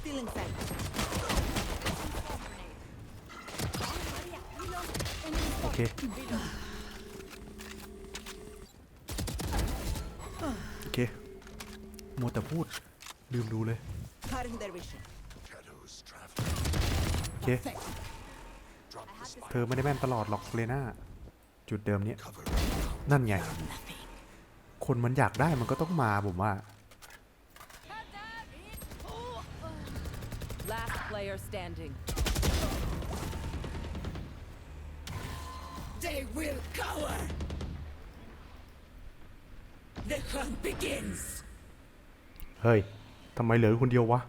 Stealing sight. โอเคโอเคมัวแต่พูด ลืมดูเลย Cutting their vision. โอเค เธอไม่ได้แม่นตลอดหรอกเลน่า จุดเดิมเนี้ยนั่นไง คนมันอยากได้มันก็ต้องมาผมว่า player standing. They will cower. The hunt begins. เฮ้ย ทำไมเหลือคนเดียววะ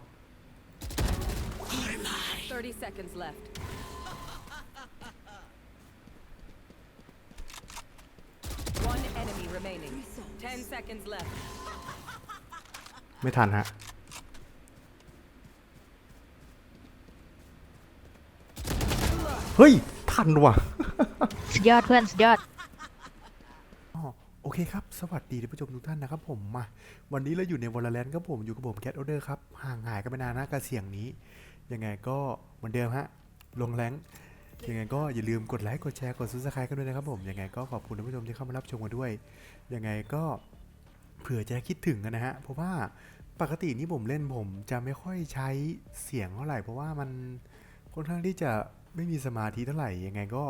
30 seconds left. One enemy remaining. 10 seconds left. ไม่ทันฮะ ฮ้ย ทันว่ะ สุดยอดเพื่อนสุดยอด อ๋อโอเคครับ สวัสดีท่านผู้ชมทุกท่านนะครับผมมา วันนี้เราอยู่ในวอลเลนครับผมอยู่กับผมแคทออเดอร์ครับ ห่างหายกันไปนานนะกับเสียงนี้ ยังไงก็เหมือนเดิมฮะ ลงแรงยังไงก็อย่าลืมกดไลค์กดแชร์กดซับสไครต์กันด้วยนะครับผมยังไงก็ขอบคุณท่านผู้ชมที่เข้ามารับชมกันด้วย ยังไงก็เผื่อจะคิดถึงกันนะฮะเพราะว่าปกตินี่ผมเล่นผมจะไม่ค่อยใช้เสียงเท่าไหร่เพราะว่ามันค่อนข้างที่จะ ไม่มีสมาธิเท่าไหร่ยังไงก็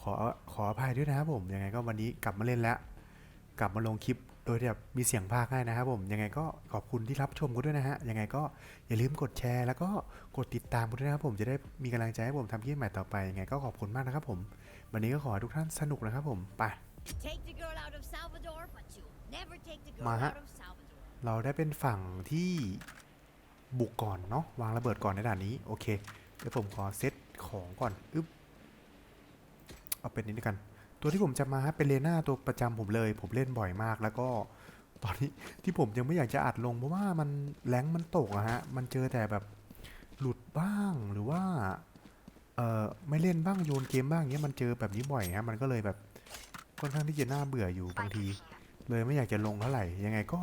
ขอขออภัยด้วยนะครับผมยังไงก็วันนี้กลับมาเล่นแล้ว กลับมาลงคลิปโดยที่แบบมีเสียงพากย์ให้นะครับผมยังไงก็ขอบคุณที่รับชมกันด้วยนะฮะยังไงก็อย่าลืมกดแชร์ แล้วก็กดติดตามกันด้วยนะครับผมจะได้มีกำลังใจให้ผมทำคลิปใหม่ต่อไปยังไงก็ขอบคุณมากนะครับผม วันนี้ก็ขอให้ทุกท่านสนุกนะครับผมไป Take the girl out of Salvador, but you'll never take the girl Mà hả? out of Salvador. เราได้เป็นฝั่งที่บุกก่อนเนาะวางระเบิดก่อนในด่านนี้โอเคเดี๋ยวผมขอเซต ของก่อนอึ๊บเอาเป็นนี้ด้วยกัน ตัวที่ผมจะมาเป็นเลน่าตัวประจำผมเลย ผมเล่นบ่อยมากแล้วก็ตอนนี้ที่ผมยังไม่อยากจะอัดลงเพราะว่ามันแรงมันตกอะฮะ มันเจอแต่แบบหลุดบ้างหรือว่าเออไม่เล่นบ้างโยนเกมบ้างเงี้ยมันเจอแบบนี้บ่อยฮะมันก็เลยแบบค่อนข้างที่จะน่าเบื่ออยู่บางที เลยไม่อยากจะลงเท่าไหร่ยังไงก็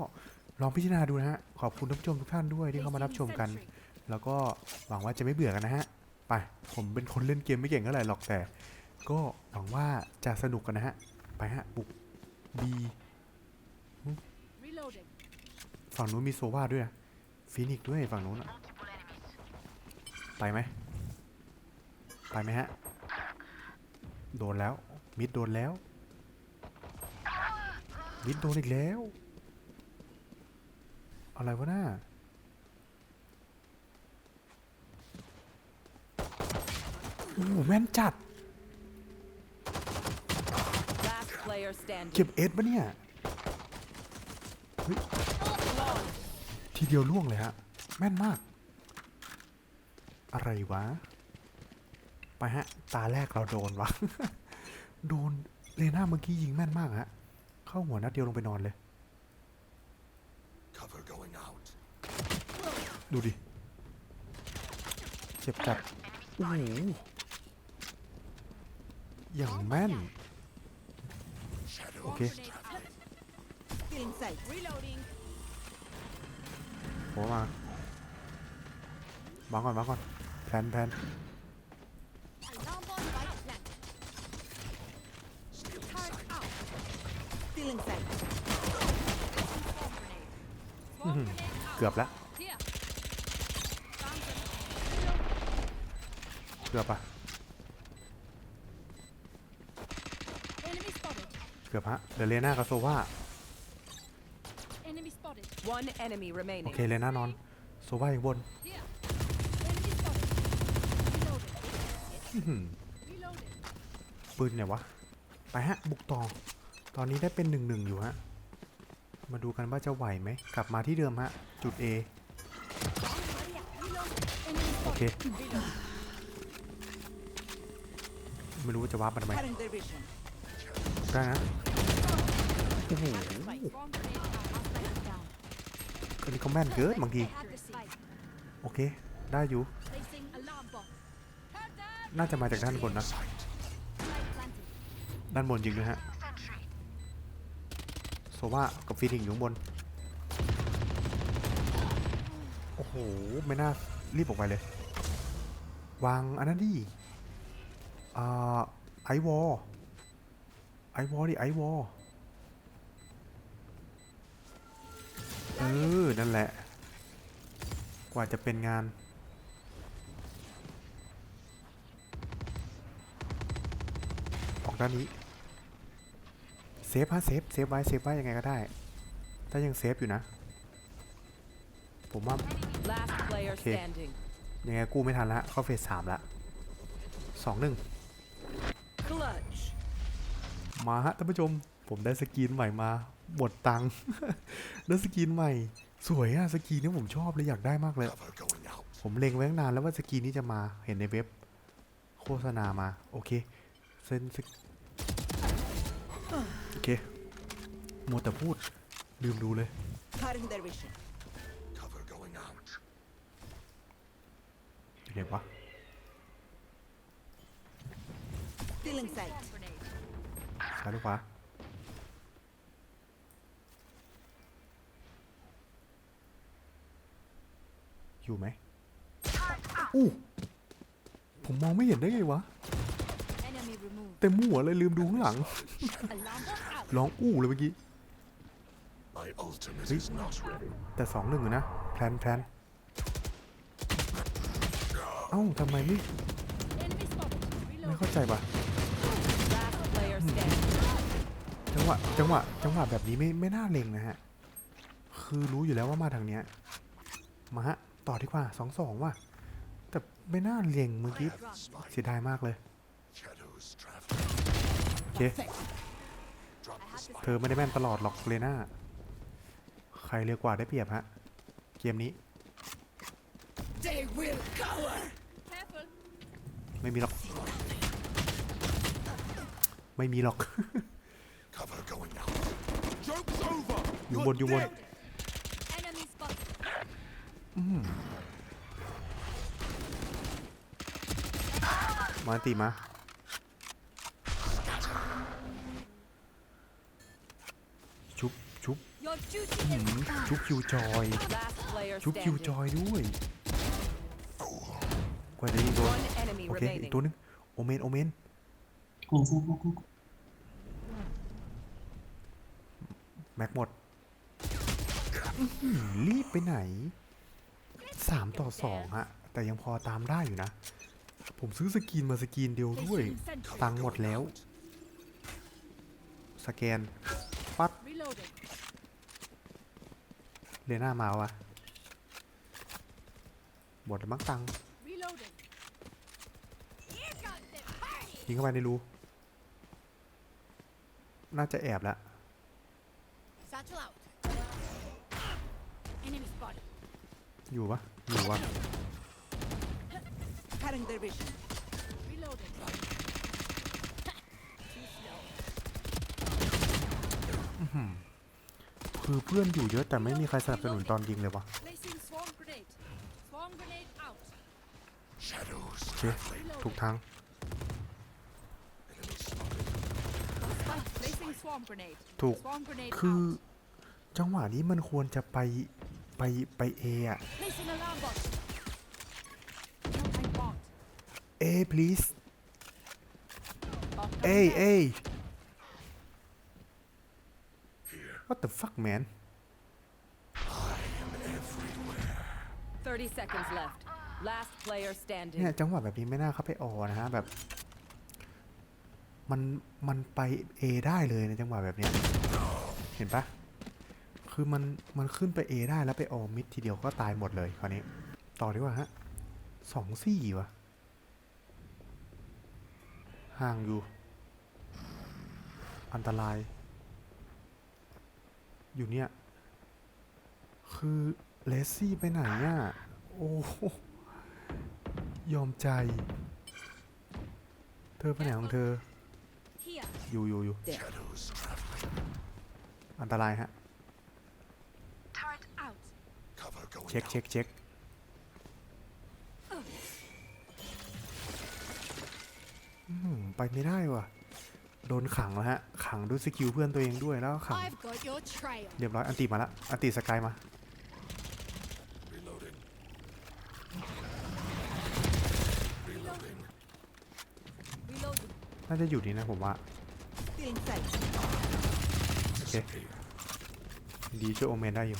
ลองพิจารณาดูนะฮะขอบคุณท่านผู้ชมทุกท่านด้วยที่เข้ามารับชมกัน แล้วก็หวังว่าจะไม่เบื่อกันนะฮะ ไป ผมเป็นคนเล่นเกมไม่เก่งเท่าไหร่หรอกแต่ ก็หวังว่าจะสนุกกันนะฮะ ไปฮะ บุกบีฝั่งนู้นมีโซวาด้วยนะฟินิกซ์ด้วยฝั่งนู้นอะไปไหมไปไหมฮะ โดนแล้ว มิดโดนแล้ว มิดโดนอีกแล้ว อะไรวะน่า โอ้โหแม่นจัด Last player standing. เก็บเอสปะเนี่ยเฮ้ยทีเดียวล่วงเลยฮะ แม่นมาก อะไรวะ ไปฮะ ตาแรกเราโดนวะ โดนเลน่าเมื่อกี้ยิงแม่นมากฮะ เข้าหัวนัดเดียวลงไปนอนเลย Cover going out. ดูดิ เจ็บจัดโอ้โห อย่างแม่น โอเค Stealing sight. Reloading. โผล่มาวางก่อนวางก่อนแพนแพน Alarm bot right planted. Turret out. Stealing sight. Swarm grenade. อื้อหือเกือบแล้ว Here. เกือบปะ Enemy spotted. เกือบฮะเดี๋ยวเลน่ากับโซว่า Enemy spotted. One enemy โอ remaining. เคเลน่านอน โซว่าอยู่บน Here. Enemy spotted. Reloading. อื้อหือ Reloading. ปืนไหนวะ ไปฮะ บุกต่อ ตอนนี้ได้เป็นหนึ่งหนึ่งอยู่ฮะ มาดูกันว่าจะไหวไหม กลับมาที่เดิมฮะ จุด A Reload. Enemy โอเค ไม่รู้ว่าจะวาร์ปมาทำไม Cutting their vision. ได้นะ โอ้โหคนนี้เขาแม่นเกินบางที โอเค ได้อยู่ น่าจะมาจากด้านบนนะ ด้านบนจริงด้วยฮะ โซว่ากับฟีนิกซ์อยู่บน โอ้โห ไม่น่ารีบออกไปเลย วางอันนั้นดิอ่าไอวอลไอวอลดิไอวอล ออนั่นแหละ กว่าจะเป็นงาน ออกด้านนี้ เซฟฮะเซฟ เซฟไว้ เซฟไว้ยังไงก็ได้ ถ้ายังเซฟอยู่นะ ผมว่า Last player Okay. standing. ยังไงกู้ไม่ทันละ เข้าเฟสสามละสองหนึ่ง Clutch. มาฮะท่านผู้ชม ผมได้สกินใหม่มา หมดตังค์ได้สกินใหม่ สวยอะสกินนี้ผมชอบเลยอยากได้มากเลย ผมเล็งไว้ตั้งนานแล้วว่าสกินนี้จะมาเห็นในเว็บ โฆษณามา โอเคเซ็นสกโอเคมัวแต่พูดลืมดูเลย Cutting their vision. อยู่ไหนวะ Stealing sight. ซ้ายหรือขวา อยู่ไหมอู้ผมมองไม่เห็นได้ไงวะ Enemy removed. เต็มหัวเลยลืมดูข้างหลัง Alarm bot out. ร้องอู้เลยเมื่อกี้ My ultimate Hey. is not ready. แต่สองหนึ่งอยู่นะ แพลนแพลนเอ้าทำไมไม่ Enemy spotted. ไม่ Reload. เข้าใจปะ Last player standing. จังหวะจังหวะจังหวะแบบนี้ไม่ไม่น่าเล็งนะฮะ คือรู้อยู่แล้วว่ามาทางเนี้ย มาฮะ ต่อดีกว่าสองสองว่ะ แต่ไม่น่าเล็งเมื่อกี้เสียดายมากเลย Shadows traveling. โอเค Drop the spike. เธอไม่ได้แม่นตลอดหรอกเลน่า ใครเร็วกว่าได้เปรียบฮะ เกมนี้ They will cower. Careful. ไม่มีหรอก ไม่มีหรอก Cover going out. Joke's over. อยู่บนอยู่บน Enemy spotted. มาติมา ชุบชุบ Your duty หื is มชุบคิวจอย Last player ชุบคิว standing. จอยด้วยกว่าจะยิงโดน One enemy โอเค อีก remaining. ตัวหนึง โอเมน โอเมนแม็กหมดอื้อหือรีบไปไหน สามต่อสองฮะ แต่ยังพอตามได้อยู่นะ ผมซื้อสกินมาสกินเดียวด้วย ตังค์หมดแล้ว สแกน ปัด reloaded. เลน่ามาวะหมดแล้วมั้งตังค์ Reloaded. Here comes the party. ยิงเข้าไปในรู น่าจะแอบแล้ว Satchel out. Enemy spotted. อยู่ปะอยู่วะ Cutting their vision. Reloaded. Too slow. คือเพื่อนอยู่เยอะแต่ไม่มีใครสนับสนุนตอนยิงเลยวะ Placing swarm grenade. Swarm grenade out. Shadows โอเค traveling. ถูกทาง Enemy spotted. Placing swarm grenade. ถูก Swarm grenade คือ out. จังหวะนี้มันควรจะไป ไปไปเออะ Placing alarm bot. Notifying bot. เอ please Bot เอ้ย coming down. เอ้ย what the fuck man 30 seconds left. Last player standing. เนี่ยจังหวะแบบนี้ไม่น่าเข้าไปออนะฮะแบบ มันมันไป A ได้เลยในจังหวะแบบเนี้ยเห็นปะ คือมันมันขึ้นไป A ได้แล้วไปออมิดทีเดียวก็ตายหมดเลยคราวนี้ ต่อดีกว่าฮะสองสี่วะห่างอยู่ อันตราย อยู่เนี่ย คือเลสซี่ไปไหนอะโอ้โหยอมใจ เธอไปไหนของเธอ Here. อยู่อยู่อยู่ Shadows traveling. อันตรายฮะ เช็คเช็คเช็คไปไม่ได้ว่ะ โดนขังแล้วฮะ ขังด้วยสกิลเพื่อนตัวเองด้วยแล้วขัง เรียบร้อยอันติมาละอันติสกายมาน่าจะอยู่นี่นะผมว่าโอเคดีช่วยโอเมนได้อยู่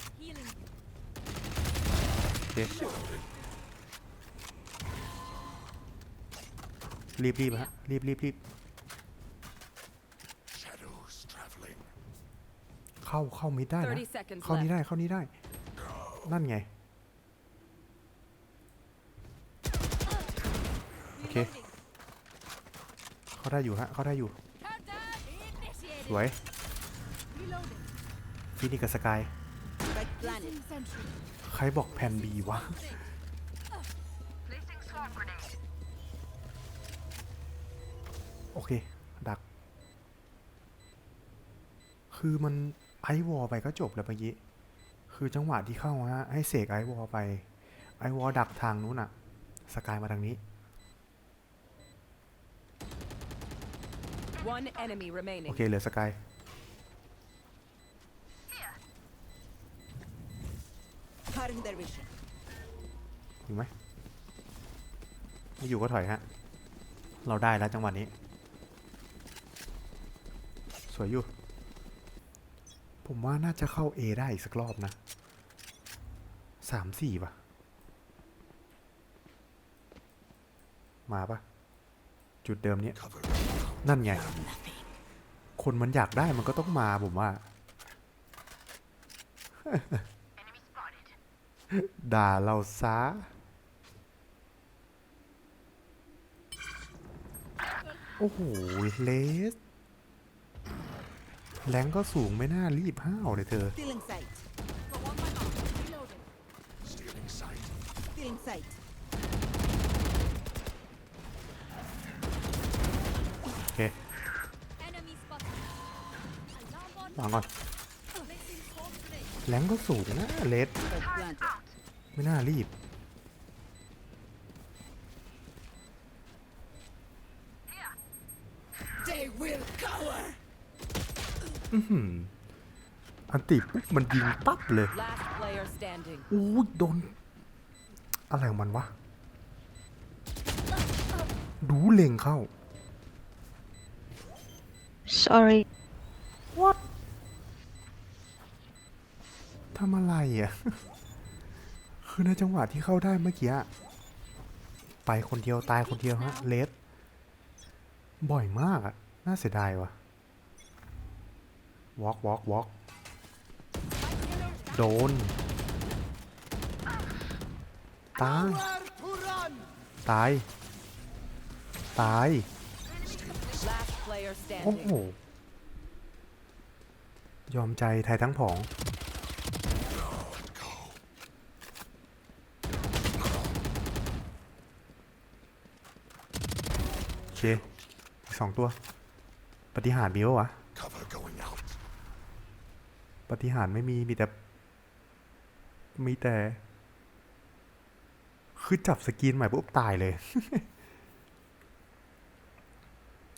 รีบรีบฮะรีบรีบรีบ Shadows traveling. เข้าเข้ามิดได้นะ30 seconds เข้านี้ left. ได้เข้านี้ได้ นั่นไง โอเค เข้าได้อยู่ฮะเข้าได้อยู่ Countdown initiated. สวย Reloading. ฟินิกกับสกาย Right planet. Sentry. ใครบอกแผ่นบีวะ โอเค ดัก คือมันไอวอลไปก็จบแล้วเมื่อกี้ คือจังหวะที่เข้าฮะ ให้เสกไอวอลไป ไอวอลดักทางนู้นอะสกายมาทางนี้ One enemy โอ remaining. เคเหลือสกาย Cutting their vision. อยู่ไหมไม่อยู่ก็ถอยฮะ เราได้แล้วจังหวะนี้ สวยอยู่ ผมว่าน่าจะเข้า A ได้อีกสักรอบนะสามสี่ป่ะ มาป่ะ จุดเดิมเนี้ยนั่นไง คนมันอยากได้มันก็ต้องมาผมว่า ด่าเราซะโอ้โห เลส แรงก็สูงไม่น่ารีบห้าวเลยเธอ Still in sight. Got one man off. Reloading. Stealing sight. Still in sight. โอเค Enemy spotted. Alarm bot. วางก่อน Placing swarm grenade. แรงก็สูงนะ เลส Right planted. ไม่น่ารีบ They will cover. อื้อหืออันติปุ๊บมันยิงปั๊บเลย Last player standing. อู้ยโดน อะไรของมันวะ ดูเล็งเข้า sorry ทำอะไรอะ คือในจังหวะที่เข้าได้เมื่อกี้อะไปคนเดียวตายคนเดียวฮะเลสบ่อยมากอะน่าเสียดายวะวอล์กวอล์กวอล์กโดน ตาย ตาย ตาย Last player โอ้โห standing. ยอมใจไทยทั้งผอง เคอีกสองตัว ปฏิหารย์มีปะวะ Cover going out. ปฏิหารย์ไม่มี มีแต่ มีแต่ คือจับสกินใหม่ปุ๊บตายเลย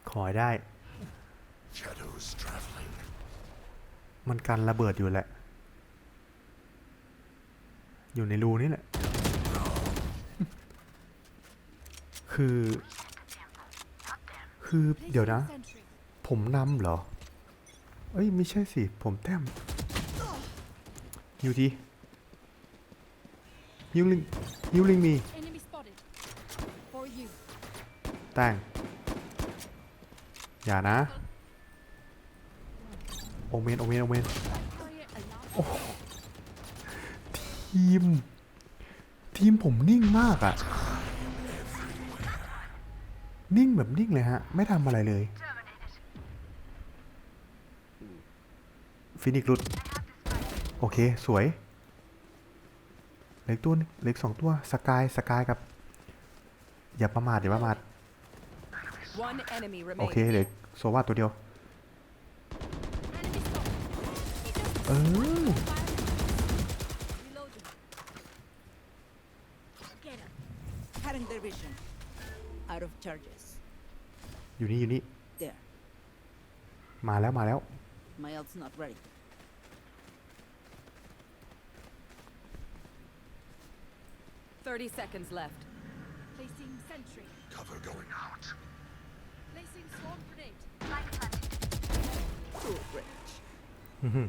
ขอให้ได้ Shadows traveling. มันกันระเบิดอยู่แหละ อยู่ในรูนี่แหละ คือ คือเดี๋ยวนะ Sentry. ผมนำเหรอ เอ้ยไม่ใช่สิ ผมแต้มฮิวทีฮิวลิงฮิวลิงมี Enemy spotted. For you. แต่งอย่านะ โอเมน โอเมน โอเมน Fire alarm. ทีม ทีมผมนิ่งมากอะ นิ่งแบบนิ่งเลยฮะ ไม่ทำอะไรเลย ฟินิกหลุด โอเค สวยเหล็กตัวนึงเหล็กสองตัว สกาย สกายกับ อย่าประมาทอย่าประมาท One enemy โอเค remaining. เหล็กโซวาตัวเดียว Enemy spotted. เออ Out of charges. อยู่นี่ อยู่นี่ There. มาแล้วมาแล้ว My ult's not ready. Thirty seconds left. Placing sentry. Cover going out. Placing swarm grenade. Too rich. อื้อ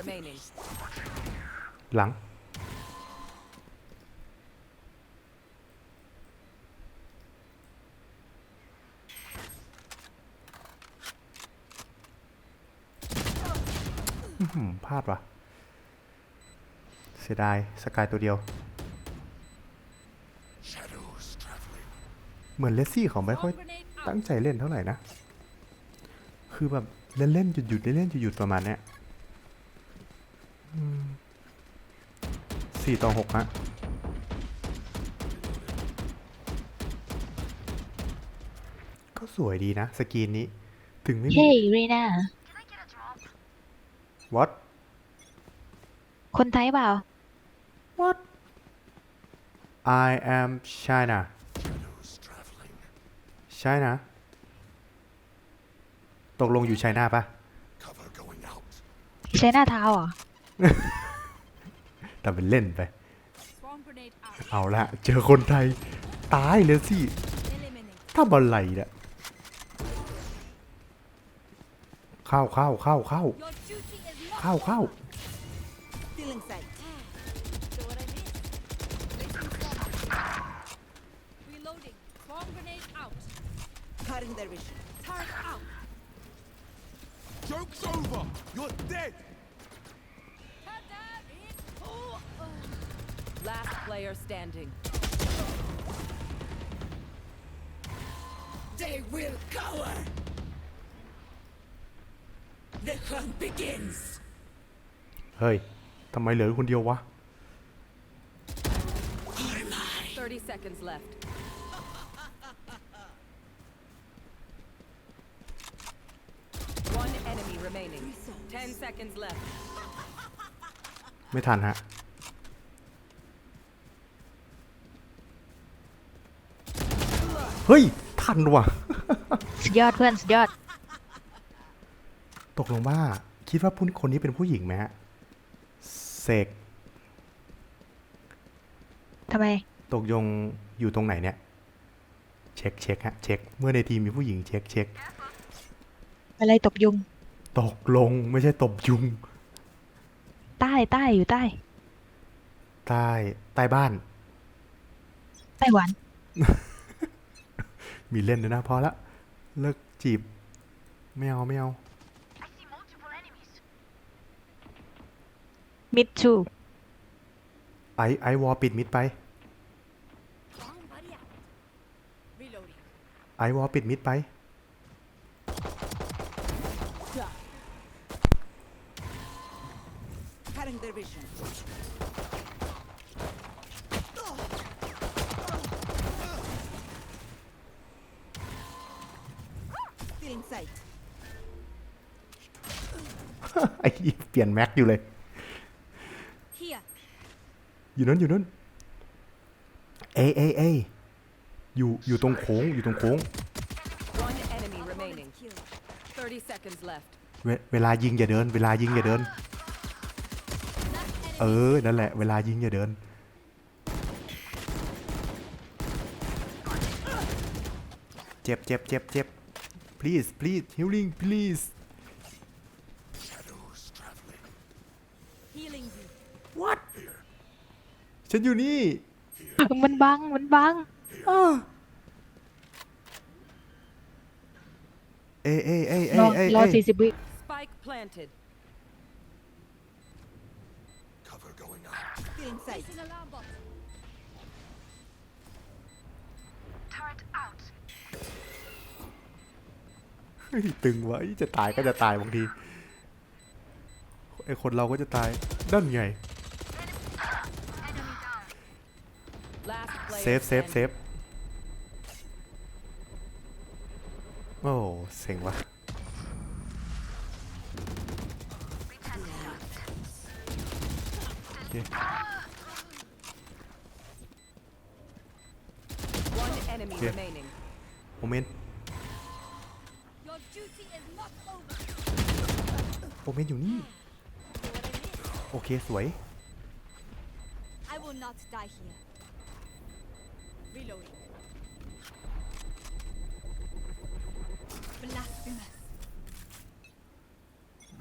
Remaining. หลัง อื้อหือพลาดว่ะ เสียดาย สกายตัวเดียว เหมือนเลสซี่เขาไม่ค่อย grenade ตั้งใจเล่นเท่าไหร่นะ คือแบบ เล่นเล่นหยุดหยุดเล่นเล่นหยุดหยุดประมาณเนี้ย สี่ต่อหกฮะก็สวยดีนะ สกรีนนี้ ถึงไม่มีเฮ้ยรีน่า what คนไทยเปล่า what I am China Shadows traveling. China ตกลงอยู่ไชน่าปะ Cover going out. ใช้หน้าเท้าเหรอ แต่เป็นเล่นไป Swarm grenade out. เอาละเจอคนไทย ตายเลยสิ Eliminate. ทำอะไรเนี่ยเข้าเข้าเข้าเข้า Your duty is not เข้าเข้า Still player standing. They will cower. The hunt begins. เฮ้ย ทำไมเหลือคนเดียววะ 30 seconds left. One enemy remaining. 10 seconds left. ไม่ทันฮะ เฮ้ย ทันว่ะ สุดยอดเพื่อนสุดยอด ตกลงว่า คิดว่าผู้คนนี้เป็นผู้หญิงไหมฮะเสกทำไม ตกยงอยู่ตรงไหนเนี่ย เช็คเช็คฮะเช็ค เมื่อในทีมมีผู้หญิงเช็คเช็ค อะไรตบยุง ตกลงไม่ใช่ตบยุง ใต้ใต้อยู่ใต้ ใต้ใต้บ้าน ไต้หวัน มีเล่นด้วยนะพอละเลิกจีบไม่เอาไม่เอา มิดชูไอไอวอลปิดมิดไป Wrong buddy out. Reloading. ไอวอลปิดมิดไป ลี่ยนแม็กอยู่เลย Here. อยู่นั้นอยู่นั้นเอเอเออยู่อยู่ตรงโค้งอยู่ตรงโค้ง One enemy remaining. 30 seconds left. เวเวลายิงอย่าเดิน เวลายิงอย่าเดิน เออ นั่นแหละ เวลายิงอย่าเดิน เจ็บเจ็บเจ็บเจ็บ please please healing please Shadows traveling. Healing you. what ฉันอยู่นี่มันบัง มันบังเอเอเอเอรอเอรอเอสี่สิบวิ Spike planted. Cover going out. Still in sight. Placing alarm bot. เฮ้ยตึงไว้จะตายก็จะตายบางทีไอคนเราก็จะตายนั่นไง Last player เซฟเซฟเซ standing. ฟโอ้เซ็งว่ะโอเค One enemy Yeah. remaining. โมเมนต์ Your duty is not over. โมเมนต์อยู่นี่ So what I missed. โอเค สวย will not die here.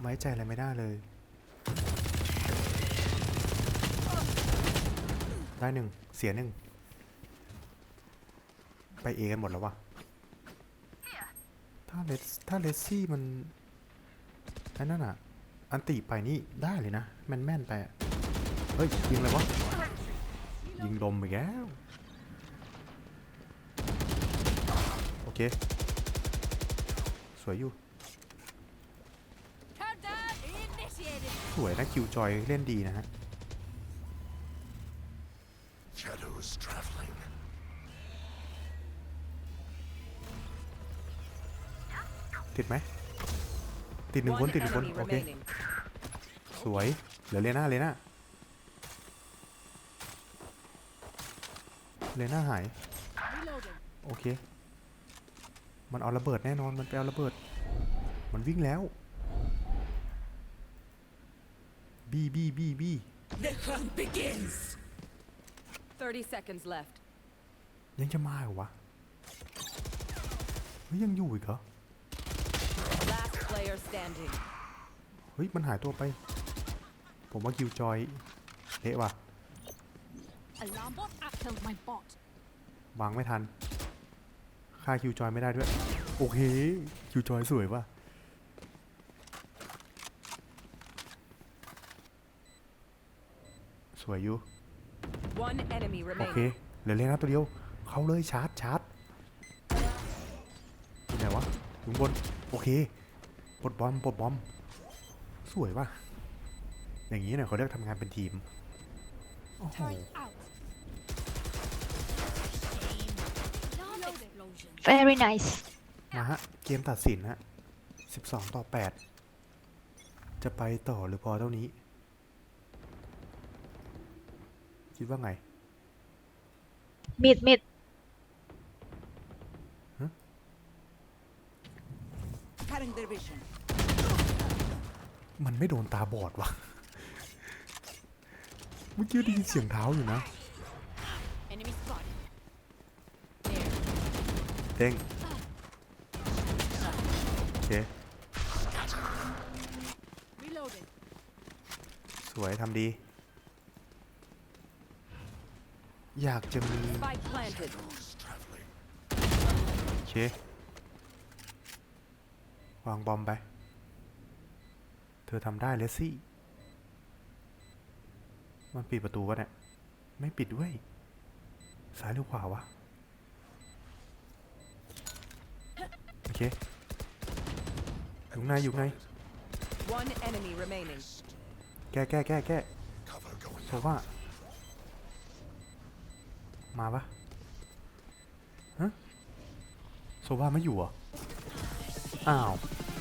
ไว้ใจอะไรไม่ได้เลย ได้หนึ่งเสียหนึ่ง ไปเอกันหมดแล้ววะถ้าเลสถ้าเลสซี่มันไอ้นั่นอะ อันติไปนี่ได้เลยนะ แม่นแม่นไปเฮ้ย ยิงอะไรวะ ยิงลมอีกแล้ว โอเค สวยอยู่ Countdown initiated. ส วยนะคิวจอยเล่นดีนะฮะ Shadows traveling. ติดไหมติดหนึ่ง One คนติดหนึ่งคน enemy โอเค remaining. สวยเหลือเลน่าเลน่าเลน่าหาย Reloading. โอเค มันเอาระเบิดแน่นอนมันไปเอาระเบิด มันวิ่งแล้ว บี้บี้บี้บี้30 seconds left. ยังจะมาเหรอวะเฮ้ยยังอยู่อีกเหรอ Last player standing. เฮ้ยมันหายตัวไป ผมว่าคิวจอยเละว่ะ Alarm bot. I killed my bot. วางไม่ทัน ค่าคิวจอยไม่ได้ด้วย โอเค คิวจอยสวยว่ะ สวยอยู่ One enemy โอเค remaining. เหลือเลยนะตัวเดียว เข้าเลยชาร์จชาร์จที่ไหนวะอยู่ข้างบน โอเคปลดบอมปลดบอม สวยว่ะ อย่างนี้เนี่ยเขาเรียกทำงานเป็นทีม โอ้โห Turret out. Alarm explosion. very nice มาฮะ เกมตัดสินฮะ12 ต่อ 8 จะไปต่อหรือพอเท่านี้ คิดว่าไง mid mid Cutting their vision. มันไม่โดนตาบอดวะเมื่อกี้ได้ยินเสียงเท้าอยู่นะ Enemy spotted. เด้งโอเค Reloading. สวยทำดี อยากจะมี Spike planted. Traveling. โอเควางบอมไป เธอทำได้เลสซี่ มันปิดประตูวะเนี่ย ไม่ปิดด้วยซ้ายหรือขวาวะ โอเค อยู่ไงอยู่ไง One enemy remaining. แก้แก้แก้แก้ Cover going โซ out. ว่า มาปะฮะโซว่าไม่อยู่เหรอ อ้าว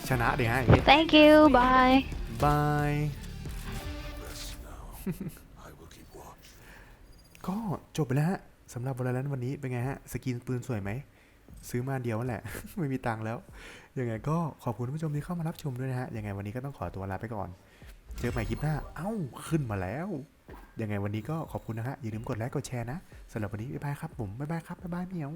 ชนะเดี๋ยวฮะอย่างงี้ thank you bye บาย Rest now. I will keep watch. ก็จบไปแล้วฮะสำหรับวันนั้นวันนี้เป็นไงฮะ สกินปืนสวยไหม ซื้อมาอันเดียวนั่นแหละ ไม่มีตังค์แล้ว ยังไงก็ขอบคุณผู้ชมที่เข้ามารับชมด้วยนะฮะ ยังไงวันนี้ก็ต้องขอตัวลาไปก่อน เจอใหม่คลิปหน้า เอ้า ขึ้นมาแล้ว ยังไงวันนี้ก็ขอบคุณนะฮะอย่าลืมกดไลค์กดแชร์นะสำหรับวันนี้บ๊ายบายครับผมบ๊ายบายครับบ๊ายบายเหมียว